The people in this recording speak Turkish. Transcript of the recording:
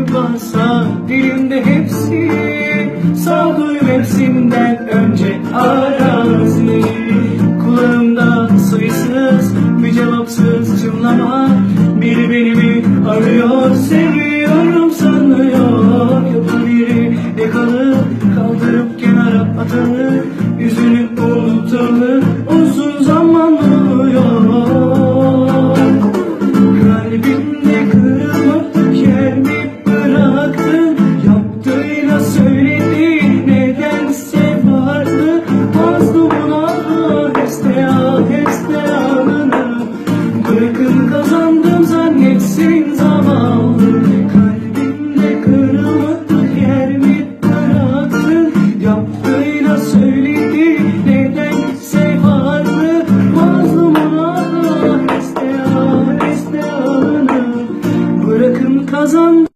varsa dilimde hepsi Sağduyum hepsinden önce arazi. Kulağımda sayısız bir cevapsız çınlama Biri beni mi arıyor seviyorum sanıyor. Ya biri ne kalır kaldırıp kenara atanır Yüzünü unutanır uzun zaman oluyor. Kalbimde kırılır kazandım zannetsin zavallı. Kalbimde kırıldı yer mi bıraktı Yaptığıyla söyledi nedense vardı. Mazluma este ağır Bırakın kazandım